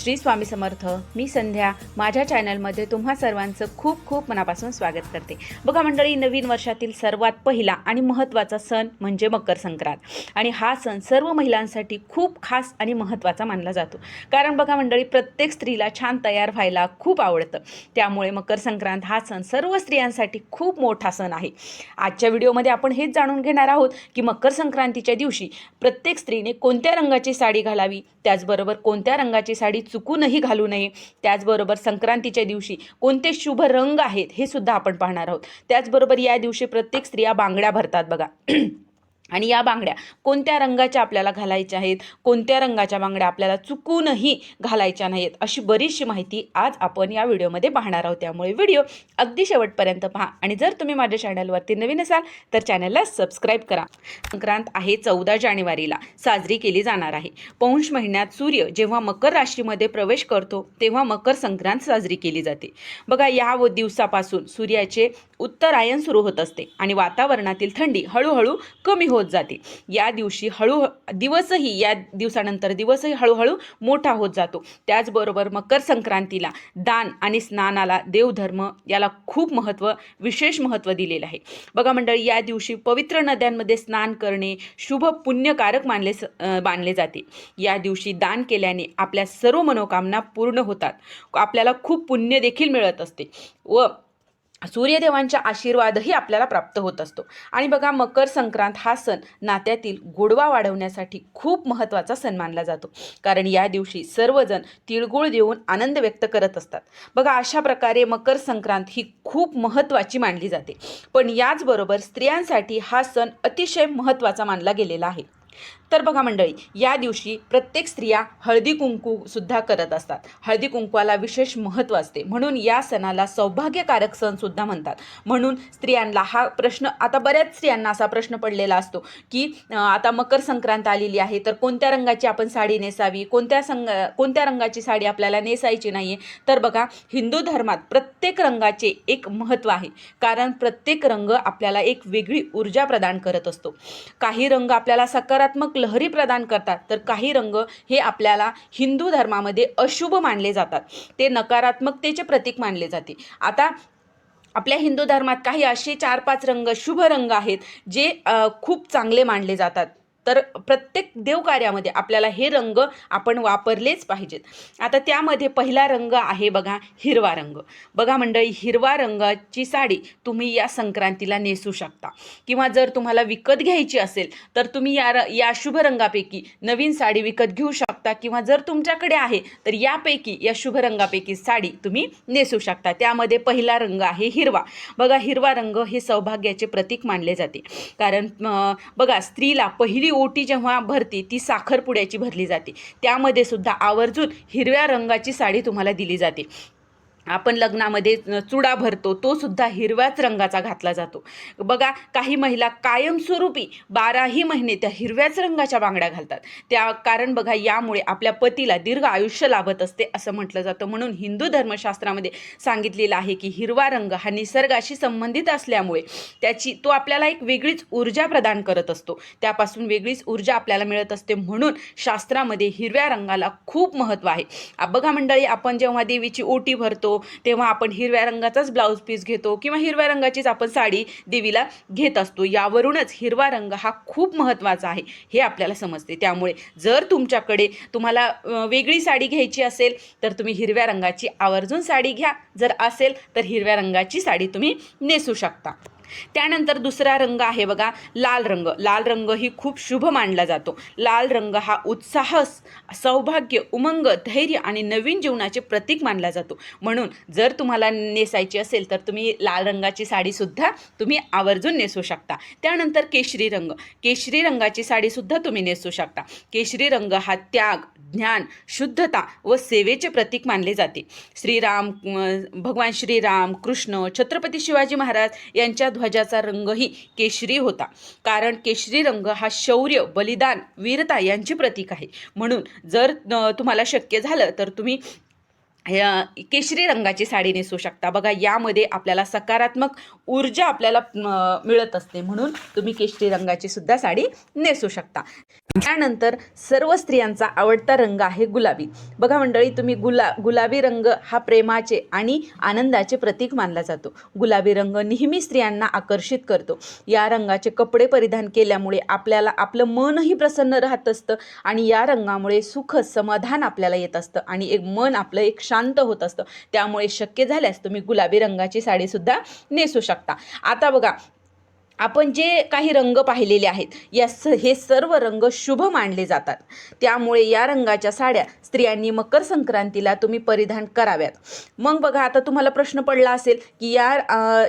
श्री स्वामी समर्थ मी संध्या. माझ्या चॅनलमध्ये तुम्हा सर्वांचं खूप खूप मनापासून स्वागत करते. बघा मंडळी नवीन वर्षातील सर्वात पहिला आणि महत्त्वाचा सण म्हणजे मकर संक्रांत. आणि हा सण सर्व महिलांसाठी खूप खास आणि महत्त्वाचा मानला जातो. कारण बघा मंडळी प्रत्येक स्त्रीला छान तयार व्हायला खूप आवडतं. त्यामुळे मकर संक्रांत हा सण सर्व स्त्रियांसाठी खूप मोठा सण आहे. आजच्या व्हिडिओमध्ये आपण हेच जाणून घेणार आहोत की मकर संक्रांतीच्या दिवशी प्रत्येक स्त्रीने कोणत्या रंगाची साडी घालावी? त्याचबरोबर कोणत्या रंगाची साडी चुकूनही घालू नये. त्याचबरोबर संक्रांतीच्या दिवशी कोणते शुभ रंग आहेत हे सुद्धा आपण पाहणार आहोत. त्याचबरोबर या दिवशी प्रत्येक स्त्रिया बांगड्या भरतात बघा. आणि या बांगड्या कोणत्या रंगाच्या आपल्याला घालायच्या आहेत? कोणत्या रंगाच्या बांगड्या आपल्याला चुकूनही घालायच्या नाहीत? अशी बरीचशी माहिती आज आपण या व्हिडिओमध्ये पाहणार आहोत. त्यामुळे व्हिडिओ अगदी शेवटपर्यंत पहा. आणि जर तुम्ही माझ्या चॅनलवरती नवीन असाल तर चॅनलला सबस्क्राईब करा. संक्रांत आहे चौदा जानेवारीला. साजरी केली जाणार आहे. पौष महिन्यात सूर्य जेव्हा मकर राशीमध्ये प्रवेश करतो तेव्हा मकर संक्रांत साजरी केली जाते. बघा या व दिवसापासून सूर्याचे उत्तरायण सुरू होत असते आणि वातावरणातील थंडी हळूहळू कमी होत जाते. या दिवशी हळू दिवसही या दिवसानंतर दिवसही हळूहळू मोठा होत जातो. त्याचबरोबर मकर संक्रांतीला दान आणि स्नानाला देवधर्म याला खूप महत्त्व विशेष महत्त्व दिलेलं आहे. बघा मंडळी या दिवशी पवित्र नद्यांमध्ये स्नान करणे शुभ पुण्यकारक मानले स- मानले जाते. या दिवशी दान केल्याने आपल्या सर्व मनोकामना पूर्ण होतात. आपल्याला खूप पुण्य देखील मिळत असते. व सूर्यदेवांच्या आशीर्वादही आपल्याला प्राप्त होत असतो. आणि बघा मकर संक्रांत हा सण नात्यातील गोडवा वाढवण्यासाठी खूप महत्त्वाचा सण मानला जातो. कारण या दिवशी सर्वजण तिळगुळ देऊन आनंद व्यक्त करत असतात. बघा अशा प्रकारे मकर संक्रांत ही खूप महत्त्वाची मानली जाते. पण याचबरोबर स्त्रियांसाठी हा सण अतिशय महत्त्वाचा मानला गेलेला आहे. तर बघा मंडळी या दिवशी प्रत्येक स्त्रिया हळदी कुंकू सुद्धा करत असतात. हळदी कुंकवाला विशेष महत्त्व असते. म्हणून या सणाला सौभाग्यकारक सण सुद्धा म्हणतात. म्हणून स्त्रियांना हा प्रश्न आता बऱ्याच स्त्रियांना असा प्रश्न पडलेला असतो की आता मकर संक्रांत आलेली आहे तर कोणत्या रंगाची आपण साडी नेसावी? कोणत्या संग कोणत्या रंगाची साडी आपल्याला नेसायची नाही आहे तर बघा हिंदू धर्मात प्रत्येक रंगाचे एक महत्त्व आहे. कारण प्रत्येक रंग आपल्याला एक वेगळी ऊर्जा प्रदान करत असतो. काही रंग आपल्याला सकारात्मक लहरी प्रदान करतात तर काही रंग हे आपल्याला हिंदू धर्मामध्ये अशुभ मानले जातात. ते नकारात्मकतेचे प्रतीक मानले जाते. आता आपल्या हिंदू धर्मात काही असे चार पाच रंग शुभ रंग आहेत जे खूप चांगले मानले जातात. तर प्रत्येक देवकार्यामध्ये आपल्याला हे रंग आपण वापरलेच पाहिजेत. आता त्यामध्ये पहिला रंग आहे बघा हिरवा रंग. बघा मंडळी हिरवा रंगाची साडी तुम्ही या संक्रांतीला नेसू शकता. किंवा जर तुम्हाला विकत घ्यायची असेल तर तुम्ही या र या शुभ रंगापैकी नवीन साडी विकत घेऊ शकता. किंवा जर तुमच्याकडे आहे तर यापैकी या शुभ रंगापैकी साडी तुम्ही नेसू शकता. त्यामध्ये पहिला रंग आहे हिरवा. बघा हिरवा रंग हे सौभाग्याचे प्रतीक मानले जाते. कारण बघा स्त्रीला पहिली ओटी जेव्हा भरते ती साखरपुड्याची भरली जाते. त्यामध्ये सुद्धा आवर्जून हिरव्या रंगाची साडी तुम्हाला दिली जाते. आपण लग्नामध्ये चुडा भरतो तो सुद्धा हिरव्याच रंगाचा घातला जातो. बघा काही महिला कायमस्वरूपी बाराही महिने त्या हिरव्याच रंगाच्या बांगड्या घालतात. त्या कारण बघा यामुळे आपल्या पतीला दीर्घ आयुष्य लाभत असते असं म्हटलं जातं. म्हणून हिंदू धर्मशास्त्रामध्ये सांगितलेलं आहे की हिरवा रंग हा निसर्गाशी संबंधित असल्यामुळे त्याची तो आपल्याला एक वेगळीच ऊर्जा प्रदान करत असतो. त्यापासून वेगळीच ऊर्जा आपल्याला मिळत असते. म्हणून शास्त्रामध्ये हिरव्या रंगाला खूप महत्त्व आहे. बघा मंडळी आपण जेव्हा देवीची ओटी भरतो तेव्हा आपण हिरव्या रंगाचाच ब्लाऊज पीस घेतो किंवा हिरव्या रंगाचीच आपण साडी देवीला घेत असतो. यावरूनच हिरवा रंग हा खूप महत्त्वाचा आहे हे आपल्याला समजते. त्यामुळे जर तुमच्याकडे तुम्हाला वेगळी साडी घ्यायची असेल तर तुम्ही हिरव्या रंगाची आवर्जून साडी घ्या. जर असेल तर हिरव्या रंगाची साडी तुम्ही नेसू शकता. त्यानंतर दुसरा रंग आहे बघा लाल रंग. लाल रंग ही खूप शुभ मानला जातो. लाल रंग हा उत्साह सौभाग्य उमंग धैर्य आणि नवीन जीवनाचे प्रतीक मानला जातो. म्हणून जर तुम्हाला नेसायची असेल तर तुम्ही लाल रंगाची साडीसुद्धा तुम्ही आवर्जून नेसू शकता. त्यानंतर केशरी रंग. केशरी रंगाची साडीसुद्धा तुम्ही नेसू शकता. केशरी रंग हा त्याग ज्ञान शुद्धता व सेवेचे प्रतीक मानले जाते. श्रीराम भगवान श्रीराम कृष्ण छत्रपती शिवाजी महाराज यांच्या ध्वजाचा रंगही केशरी होता. कारण केशरी रंग हा शौर्य बलिदान वीरता यांचे प्रतीक आहे. म्हणून जर तुम्हाला शक्य झालं तर तुम्ही ह्या केशरी रंगाची साडी नेसू शकता. बघा यामध्ये आपल्याला सकारात्मक ऊर्जा आपल्याला मिळत असते. म्हणून तुम्ही केशरी रंगाची सुद्धा साडी नेसू शकता. त्यानंतर सर्व स्त्रियांचा आवडता रंग आहे गुलाबी. बघा मंडळी तुम्ही गुला गुलाबी रंग हा प्रेमाचे आणि आनंदाचे प्रतीक मानला जातो. गुलाबी रंग नेहमी स्त्रियांना आकर्षित करतो. या रंगाचे कपडे परिधान केल्यामुळे आपल्याला आपलं मनही प्रसन्न राहत असतं आणि या रंगामुळे सुख समाधान आपल्याला येत असतं आणि एक मन आपलं एक शांत होत असतं. त्यामुळे शक्य झाल्यास तुम्ही गुलाबी रंगाची साडीसुद्धा नेसू शकता. आता बघा आपण जे काही रंग पाहिलेले आहेत या स हे सर्व रंग शुभ मानले जातात. त्यामुळे या रंगाच्या साड्या स्त्रियांनी मकर संक्रांतीला तुम्ही परिधान कराव्यात. मग बघा आता तुम्हाला प्रश्न पडला असेल की या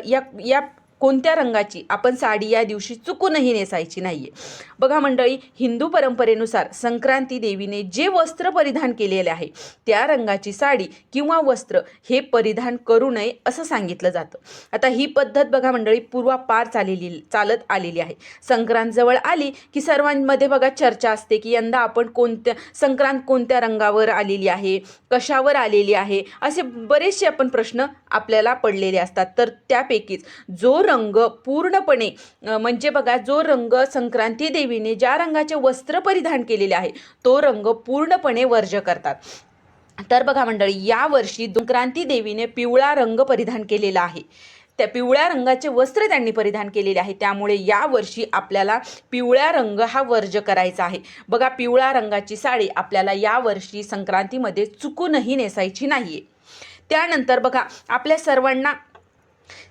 या या कोणत्या रंगाची? आपण साडी या दिवशी चुकूनही नेसायची नाही आहे बघा मंडळी हिंदू परंपरेनुसार संक्रांती देवीने जे वस्त्र परिधान केलेले आहे त्या रंगाची साडी किंवा वस्त्र हे परिधान करू नये असं सांगितलं जातं. आता ही पद्धत बघा मंडळी पूर्वापार चाललेली चालत आलेली आहे. संक्रांत जवळ आली की सर्वांमध्ये बघा चर्चा असते की यंदा आपण कोणत्या संक्रांत कोणत्या रंगावर आलेली आहे कशावर आलेली आहे असे बरेचसे आपण प्रश्न आपल्याला पडलेले असतात. तर त्यापैकीच जो रंग पूर्णपणे म्हणजे बघा जो रंग संक्रांती देवीने ज्या रंगाचे वस्त्र परिधान केलेले आहे तो रंग पूर्णपणे वर्ज करतात. तर बघा मंडळी यावर्षी संक्रांती देवीने पिवळा रंग परिधान केलेला आहे. त्या पिवळ्या रंगाचे वस्त्र त्यांनी परिधान केलेले आहे. त्यामुळे यावर्षी आपल्याला पिवळ्या रंग हा वर्ज करायचा आहे. बघा पिवळ्या रंगाची साडी आपल्याला यावर्षी संक्रांतीमध्ये चुकूनही नेसायची नाही आहे त्यानंतर बघा आपल्या सर्वांना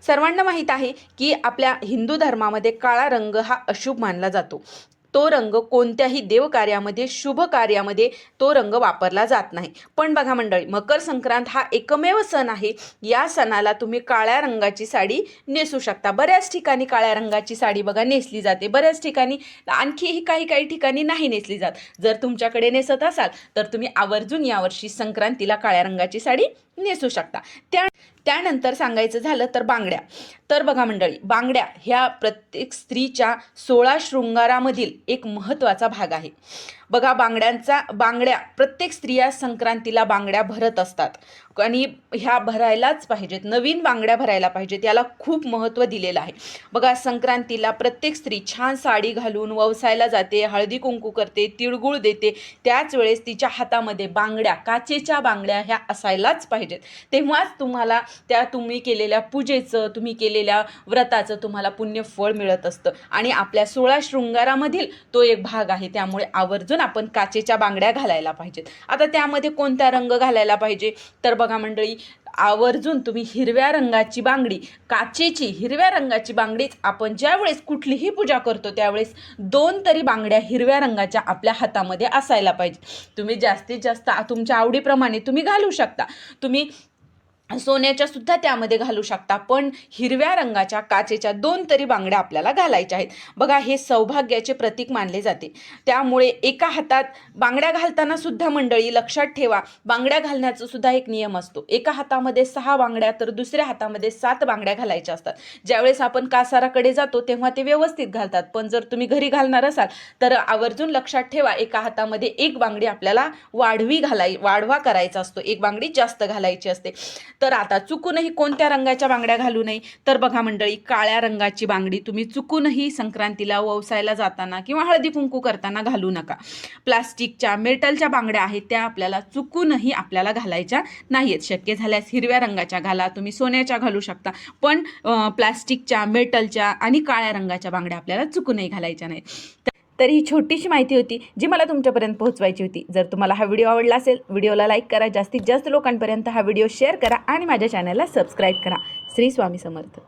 सर्वांना माहीत आहे की आपल्या हिंदू धर्मामध्ये काळा रंग हा अशुभ मानला जातो. तो रंग कोणत्याही देवकार्यामध्ये शुभ कार्यामध्ये तो रंग वापरला जात नाही. पण बघा मंडळी मकर संक्रांत हा एकमेव सण आहे. या सणाला तुम्ही काळ्या रंगाची साडी नेसू शकता. बऱ्याच ठिकाणी काळ्या रंगाची साडी बघा नेसली जाते. बऱ्याच ठिकाणी आणखीही काही काही ठिकाणी नाही नेसली जात. जर तुमच्याकडे नेसत असाल तर तुम्ही आवर्जून यावर्षी संक्रांतीला काळ्या रंगाची साडी नेसू शकता. त्या त्यानंतर सांगायचं झालं तर बांगड्या. तर बघा मंडळी बांगड्या ह्या प्रत्येक स्त्रीच्या सोळा शृंगारामधील एक महत्त्वाचा भाग आहे. बघा बांगड्यांचा बांगड्या प्रत्येक स्त्रिया संक्रांतीला बांगड्या भरत असतात. आणि ह्या भरायलाच पाहिजेत. नवीन बांगड्या भरायला पाहिजेत. याला खूप महत्त्व दिलेलं आहे. बघा संक्रांतीला प्रत्येक स्त्री छान साडी घालून ववसायला जाते हळदी कुंकू करते तिळगुळ देते. त्याच वेळेस तिच्या हातामध्ये बांगड्या काचेच्या बांगड्या ह्या असायलाच पाहिजेत. तेव्हाच तुम्हाला त्या तुम्ही केलेल्या पूजेचं तुम्ही केलेल्या व्रताचं तुम्हाला पुण्य फळ मिळत असतं. आणि आपल्या सोळा शृंगारामधील तो एक भाग आहे. त्यामुळे आवर्जून आपण काचेच्या बांगड्या घालायला पाहिजेत. आता त्यामध्ये कोणता रंग घालायला पाहिजे? तर बघा मंडळी आवर्जून तुम्ही हिरव्या रंगाची बांगडी काचेची हिरव्या रंगाची बांगडीच आपण ज्यावेळेस कुठलीही पूजा करतो त्यावेळेस दोन तरी बांगड्या हिरव्या रंगाच्या आपल्या हातामध्ये असायला पाहिजे तुम्ही जास्तीत जास्त तुमच्या आवडीप्रमाणे तुम्ही घालू शकता. तुम्ही सोन्याच्या सुद्धा त्यामध्ये घालू शकता. पण हिरव्या रंगाच्या काचेच्या दोन तरी बांगड्या आपल्याला घालायच्या आहेत. बघा हे सौभाग्याचे प्रतीक मानले जाते. त्यामुळे एका हातात बांगड्या घालताना सुद्धा मंडळी लक्षात ठेवा बांगड्या घालण्याचा सुद्धा एक नियम असतो. एका हातामध्ये सहा बांगड्या तर दुसऱ्या हातामध्ये सात बांगड्या घालायच्या असतात. ज्यावेळेस आपण कासाराकडे जातो तेव्हा ते व्यवस्थित घालतात. पण जर तुम्ही घरी घालणार असाल तर आवर्जून लक्षात ठेवा एका हातामध्ये एक बांगडी आपल्याला वाढवी घालाय वाढवा करायचा असतो. एक बांगडी जास्त घालायची असते. तर आता चुकूनही कोणत्या रंगाच्या बांगड्या घालू नये? तर बघा मंडळी काळ्या रंगाची बांगडी तुम्ही चुकूनही संक्रांतीला ववसायला जाताना किंवा हळदी कुंकू करताना घालू नका. प्लास्टिकच्या मेटलच्या बांगड्या आहेत त्या आपल्याला चुकूनही आपल्याला घालायच्या नाहीत शक्य झाल्यास हिरव्या रंगाच्या घाला तुम्ही सोन्याच्या घालू शकता. पण प्लास्टिकच्या मेटलच्या आणि काळ्या रंगाच्या बांगड्या आपल्याला चुकूनही घालायच्या नाहीत. तर ही छोटीशी माहिती होती जी मला तुमच्यापर्यंत पोहोचवायची होती. जर तुम्हाला हा व्हिडिओ आवडला असेल व्हिडिओला लाईक करा. जास्तीत जास्त लोकांपर्यंत हा व्हिडिओ शेअर करा आणि माझ्या चॅनलला सबस्क्राईब करा. श्री स्वामी समर्थ.